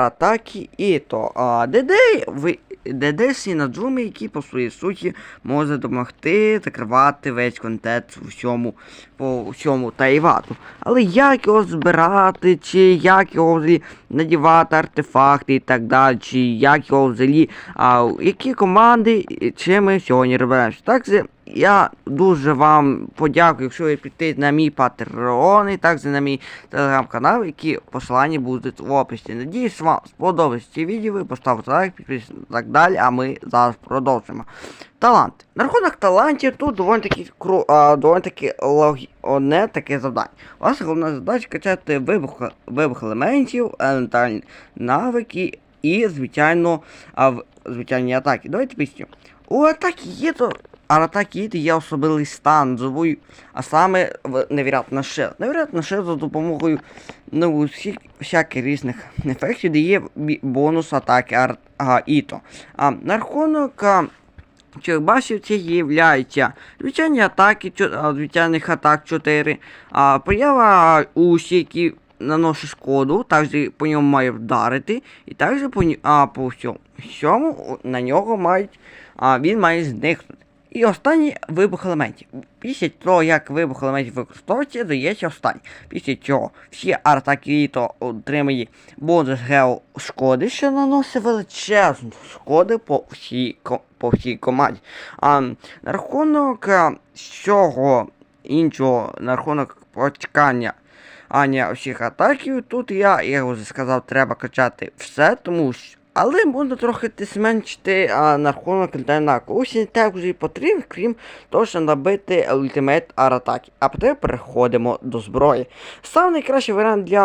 Аратакі Іто. А ДД, ви, ДД Сінаджуми, які по своїй суті може допомогти закривати весь контент всьому, по всьому Тайвату. Але як його збирати, чи як його взагалі надівати артефакти і так далі, чи як його взагалі, а, які команди, і чим ми сьогодні розберемося. Так, я дуже вам подякую, якщо ви підете на мій патреон і також на мій телеграм-канал, які посилання будуть в описі. Надіюсь, вам сподобається ці відео, ви поставте лайк, підписуйтесь і так далі, а ми зараз продовжимо. Талант. На рахунок талантів тут доволі таки кру, доволі таки логі... одне таке завдання. Ваша головна задача качати вибух, вибух елементів, елементарні навики і, звичайно, в- звичайні атаки. Давайте пісню. У атаки є то. А на атаки є особливий стан зовою, а саме в невероятна шил. Невероятна шил за допомогою ну, усіх всяких різних ефектів дає бонус атаки ар... а, Іто. А на рахунок а, Чербасів це являється звичайні атаки, звичайних атак 4, а, поява усі, які наносить шкоду, також по ньому має вдарити, і також по, а, по всьому на нього мають, а, він має зникнути. І останній вибух елементів. Після того, як вибух елементів використовується, дається останній. Після цього всі атаки то отримає бонус гео шкоди, що наносить величезну шкоди по всій, по всій команді. А на рахунок цього іншого, на рахунок почекання Аня всіх атаків, тут я, я вже сказав, треба качати все, тому що. Але можна трохи ти зменшити а, на рахунок інтернаку. Ось не і потрібен, крім того, що набити ультимейт аратаки. А потім переходимо до зброї. Сам найкращий варіант для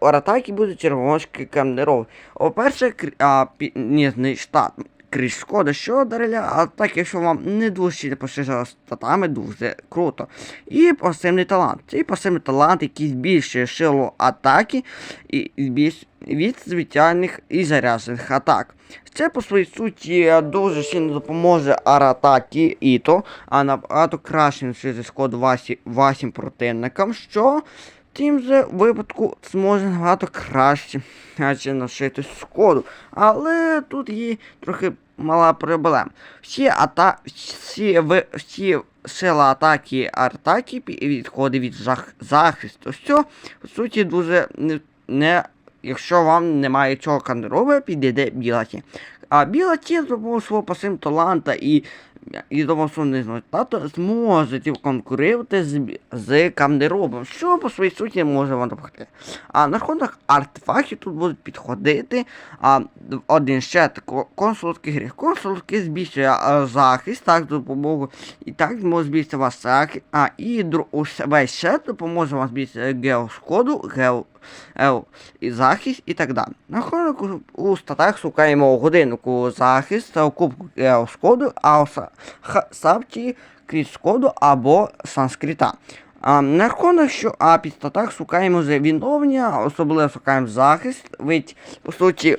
аратаки буде червоночки камнеров. По-перше, кр... а, пі- ні, штат. Крізь шкода, що дариля, а так, якщо вам не дуже сильно поширює статами, дуже круто. І пасивний талант. Цей пасивний талант, який збільшує силу атаки і збільш- від звичайних і заряджених атак. Це по своїй суті дуже сильно допоможе аратакі Іто, а набагато краще носити шкоду вашим противникам, що в тім же випадку зможе набагато краще краще носити шкоду. Але тут є трохи мала проблема. Всі ата... всі, ви... всі сила атаки артаки відходить від зах... захисту. Що, по суті, дуже не, не... Якщо вам немає цього кандирове, підійде білаті. А білаті за допомогою свого пасивного таланта і і домосонний тато зможете конкурувати з, з камнеробом, що по своїй суті може вам допомогти. А на рахунок артефактів тут будуть підходити а, один ще консулський гріх. Консулський збільшує а, захист, так, допомогу, і так може збільшити вас захист, а і дру, весь ще допоможе вам збільшити геошкоду, гео, гео, і захист і так далі. На рахунок у, статах шукаємо годиннику захист, та кубку скоду, а у са- ха- сапті крізь скоду або санскрита. А, на рахунок, що а під статах шукаємо вже відновлення, особливо шукаємо захист, ведь по суті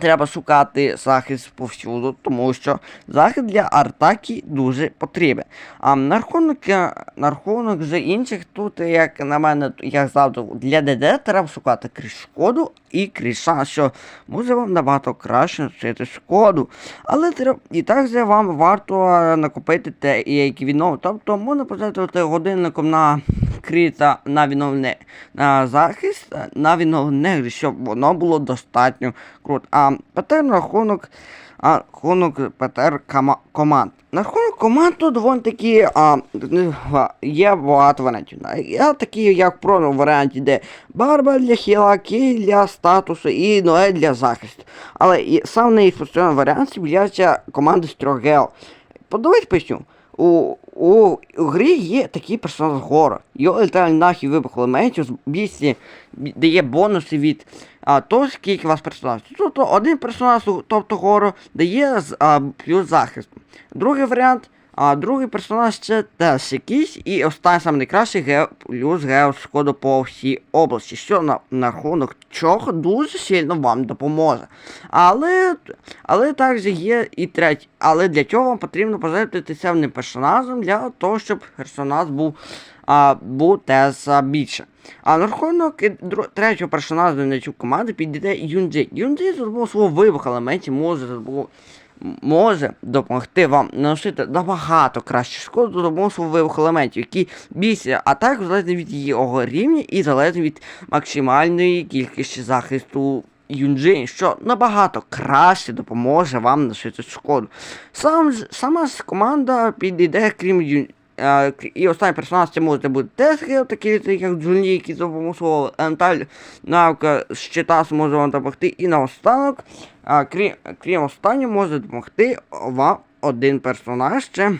треба шукати захист повсюду, тому що захист для артаки дуже потрібен. А на рахунок, е, на рахунок вже інших, тут, як на мене, як завжди, для ДД треба шукати крізь шкоду і крізь шанс, що може вам набагато краще носити шкоду. Але треба, і так же вам варто е, накопити те, які відновлення. Тобто можна пожертвувати годинником на кріта на відновлене на захист, на відновлене, щоб воно було достатньо круто. А на рахунок, а, рахунок ПТР кома- команд. На рахунок команд тут доволі такі а, є багато варіантів. Є такі, як пробному варіанті, де барба для хіла, кій для статусу і ноель для захисту. Але і сам найфункціональний варіант являється команди з трьох гео. Подивись поясню. У, у, у грі є такий персонаж Гора. Його летальний нахід вибух елементів з бісі дає бонуси від а, того, скільки у вас персонажів. Тобто один персонаж, тобто гору, дає з- а, плюс захист. Другий варіант, а другий персонаж це теж якийсь, і останній саме найкращий гео, плюс гео шкоду по всій області, що на, на рахунок чого дуже сильно вам допоможе. Але, але також є і третій. Але для цього вам потрібно пожертвувати севним персонажем для того, щоб персонаж був а, Бутеса більше. А на рахунок третього персонажа на цю команду підійде. Юнджи за допомогою свого вибуху елементів може м- може допомогти вам наносити набагато краще шкоду за допомогою вибуху елементів, які більше атак залежно від його рівня і залежно від максимальної кількості захисту Юнджин, що набагато краще допоможе вам носити шкоду. Сам, сама команда підійде, крім І останній персонаж це може бути Тесхіл, такі як Джуні, які допомогли. енталь навика щита зможе вам допомогти. І наостанок, крім, крім останнього, може допомогти вам один персонаж. А,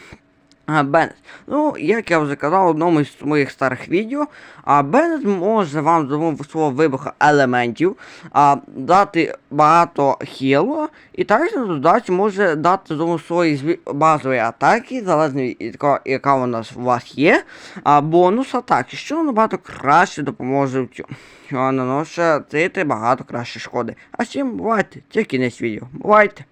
Беннет. Ну, як я вже казав в одному із моїх старих відео, а Беннет може вам з допомогою свого вибуху елементів а, дати багато хілу, і також на додачу може дати допомогою своєї базової атаки, залежно від того, яка вона у вас є, а бонус атаки, що набагато краще допоможе в цьому. Що наносить багато краще шкоди. А всім бувайте, це кінець відео. Бувайте!